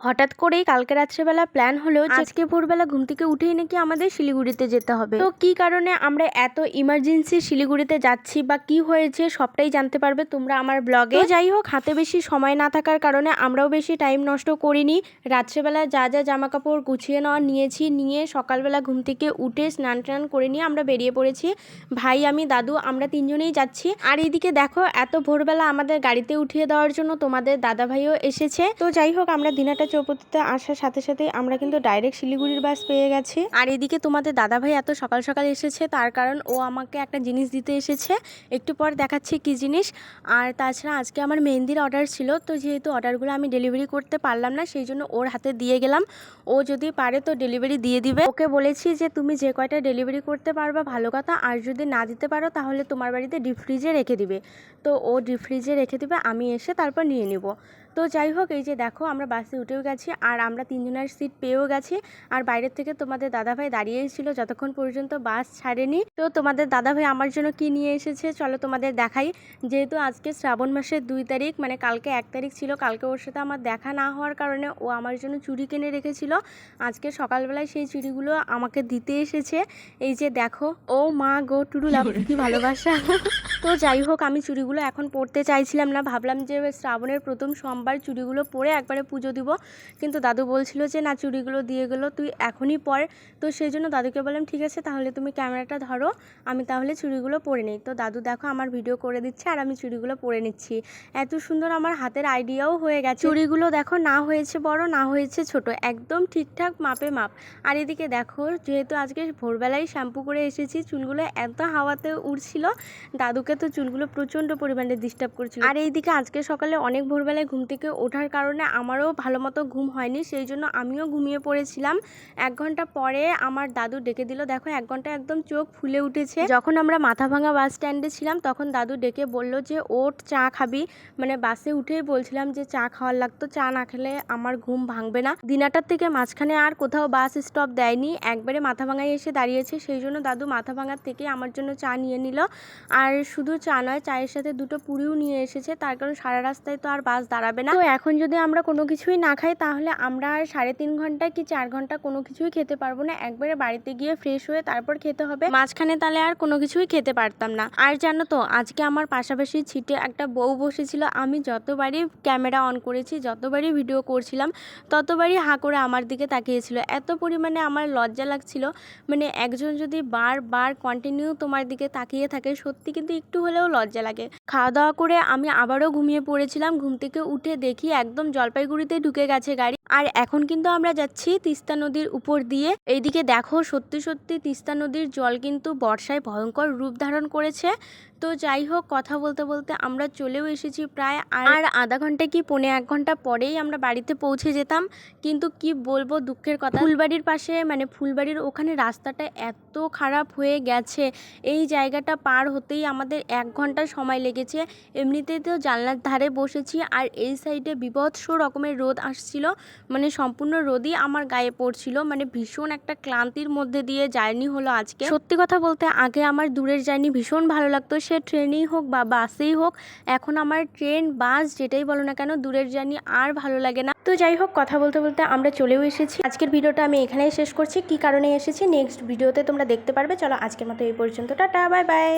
হঠাৎ করেই কালকে রাত্রেবেলা প্ল্যান হলো আজকে ভোরবেলা ঘুম থেকে উঠেই নাকি আমাদের শিলিগুড়িতে যেতে হবে। তো কি কারণে আমরা এত ইমার্জেন্সি শিলিগুড়িতে যাচ্ছি বা কি হয়েছে সবটাই জানতে পারবে তোমরা আমার ব্লগে যাই হোক হাতে বেশি সময় না থাকার কারণে আমরাও বেশি টাইম নষ্ট করিনি। রাত্রেবেলা যা যা জামা কাপড় গুছিয়ে নেওয়া নিয়েছি নিয়ে সকালবেলা ঘুম থেকে উঠে স্নান টান করে নিয়ে আমরা বেরিয়ে পড়েছি। ভাই আমি দাদু আমরা তিনজনেই যাচ্ছি। আর এইদিকে দেখো এত ভোরবেলা আমাদের গাড়িতে উঠিয়ে দেওয়ার জন্য তোমাদের দাদা ভাইও এসেছে। তো যাই হোক আমরা দিনাটা চৌপতিতে আসার সাথে সাথে আমরা কিন্তু ডাইরেক্ট শিলিগুড়ির বাস পেয়ে গেছি। আর এদিকে তোমাদের দাদা ভাই এত সকাল সকাল এসেছে, তার কারণ ও আমাকে একটা জিনিস দিতে এসেছে। একটু পর দেখাচ্ছি কি জিনিস। আর তাছাড়া আজকে আমার মেহেন্দির অর্ডার ছিল, তো যেহেতু অর্ডারগুলো আমি ডেলিভারি করতে পারলাম না, সেই জন্য ওর হাতে দিয়ে গেলাম। ও যদি পারে তো ডেলিভারি দিয়ে দিবে। ওকে বলেছি যে, তুমি যে কয়টা ডেলিভারি করতে পারবা ভালো কথা, আর যদি না দিতে পারো তাহলে তোমার বাড়িতে ডিপ ফ্রিজে রেখে দিবে। তো ও ডিপ ফ্রিজে রেখে দিবে, আমি এসে তারপর নিয়ে নিব। তো যাই হোক এই যে দেখো আমরা বাসে উঠেও গেছি আর আমরা তিনজনের সিট পেয়েও গেছি। আর বাইরের থেকে তোমাদের দাদাভাই দাঁড়িয়েই ছিল, যতক্ষণ পর্যন্ত বাস ছাড়েনি। তো তোমাদের দাদাভাই আমার জন্য কি নিয়ে এসেছে, চলো তোমাদের দেখাই। যেহেতু আজকে শ্রাবণ মাসের দুই তারিখ মানে কালকে এক তারিখ ছিল, কালকে ওর সাথে আমার দেখা না হওয়ার কারণে ও আমার জন্য চুড়ি কিনে রেখেছিল। আজকে সকালবেলায় সেই চুড়িগুলো আমাকে দিতে এসেছে। এই যে দেখো, ও মা গো টুরু লাভ কি ভালোবাসা। তো যাই হোক আমি চুড়িগুলো এখন পরতে চাইছিলাম না, ভাবলাম যে শ্রাবণের প্রথম সোমবার চুড়িগুলো পরে একবারে পুজো দিব। কিন্তু দাদু বলছিল যে, না, চুড়িগুলো দিয়ে গেলো, তুই এখনই পর। তো সেই জন্য দাদুকে বললাম, ঠিক আছে, তাহলে তুমি ক্যামেরাটা ধরো, আমি তাহলে চুড়িগুলো পরে নিই। তো দাদু দেখো আমার ভিডিও করে দিচ্ছে আর আমি চুড়িগুলো পরে নিচ্ছি। এত সুন্দর আমার হাতের আইডিয়াও হয়ে গেছে। চুড়িগুলো দেখো, না হয়েছে বড়, না হয়েছে ছোট, একদম ঠিকঠাক মাপে মাপ। আর এদিকে দেখো, যেহেতু আজকে ভোরবেলায় শ্যাম্পু করে এসেছি, চুলগুলো এত হাওয়াতে উড়ছিল, দাদুকে তো চুলগুলো প্রচণ্ড পরিমাণে ডিস্টার্ব করছিল। আর এইদিকে আজকে সকালে অনেক ভোরবেলায় ঘুম থেকে ওঠার কারণে আমারও ভালো মতো ঘুম হয়নি, সেই জন্য আমিও ঘুমিয়ে পড়েছিলাম। এক ঘণ্টা পরে আমার দাদু ডেকে দিল, দেখো এক ঘণ্টা একদম চোখ ফুলে উঠেছে। যখন আমরা মাথা ভাঙা বাস স্ট্যান্ডে ছিলাম, তখন দাদু ডেকে বলল যে ওট চা খাবি? মানে বাসে উঠেই বলছিলাম যে, চা খাওয়ার লাগতো, চা না খেলে আমার ঘুম ভাঙবে না। দিনাটার থেকে মাঝখানে আর কোথাও বাস স্টপ দেয়নি, একবারে মাথা ভাঙায় এসে দাঁড়িয়েছে, সেই জন্য দাদু মাথা ভাঙার থেকে আমার জন্য চা নিয়ে নিল। আর শুধু চা নয়, চায়ের সাথে দুটো পুরিও নিয়ে এসেছে, তার কারণ সারা রাস্তায় তো আর বাস দাঁড়াবে না। তো এখন যদি আমরা কোনো কিছুই না খাই, তাহলে আমরা আর সাড়ে তিন ঘণ্টা কি চার ঘণ্টা কোনো কিছুই খেতে পারব না? একবারে বাড়িতে গিয়ে ফ্রেশ হয়ে তারপর খেতে হবে। মাঝখানে তাহলে আর কোনো কিছুই খেতে পারতাম না। আর জানো তো, আজকে আমার পাশাপাশি ছিটে একটা বউ বসেছিল। আমি যতবারই ক্যামেরা অন করেছি, যতবারই ভিডিও করছিলাম, ততবারই হাঁ করে আমার দিকে তাকিয়েছিল। এত পরিমাণে আমার লজ্জা লাগছিল। মানে একজন যদি বারবার কন্টিনিউ তোমার দিকে তাকিয়ে থাকে, সত্যি কিন্তু একটু হলেও লজ্জা লাগে। খাওয়া দাওয়া করে আমি আবারও ঘুমিয়ে পড়েছিলাম। ঘুম থেকে উঠে দেখি একদম জলপাইগুড়িতে ঢুকে গেছে গাড়ি। আর এখন কিন্তু আমরা যাচ্ছি তিস্তা নদীর উপর দিয়ে। এইদিকে দেখো সত্যি সত্যি তিস্তা নদীর জল কিন্তু বর্ষায় ভয়ঙ্কর রূপ ধারণ করেছে। তো যাই হোক, কথা বলতে বলতে আমরা চলেও এসেছি প্রায় আর আধা ঘণ্টা কি পৌনে এক ঘণ্টা পরেই আমরা বাড়িতে পৌঁছে যেতাম। কিন্তু কি বলব, দুঃখের কথা। ফুলবাড়ির পাশে মানে ফুলবাড়ির ওখানে রাস্তাটা এত খারাপ হয়ে গেছে। এই জায়গাটা পার হতেই আমাদের এক ঘণ্টা সময় লেগেছে। এমনিতেই তো জানলার ধারে বসেছি আর এই সাইডে বিভৎস রকমের রোদ আসছিল। মানে সম্পূর্ণ রোদই আমার গায়ে পড়ছিল। মানে ভীষণ একটা ক্লান্তির মধ্যে দিয়ে জার্নি হলো আজকে। সত্যি কথা বলতে আগে আমার দূরের জার্নি ভীষণ ভালো লাগতো। সে ট্রেনেই হোক বা বাসেই হোক, এখন আমার ট্রেন, বাস যেটাই বলো না কেন, দূরের জার্নি আর ভালো লাগে না। তো যাই হোক, কথা বলতে বলতে আমরা চলেও এসেছি। আজকের ভিডিওটা আমি এখানেই শেষ করছি। কি কারণে এসেছি? নেক্সট ভিডিওতে তোমরা দেখতে পারবে। চলো আজকের মতো এই পর্যন্ত। Tata bye bye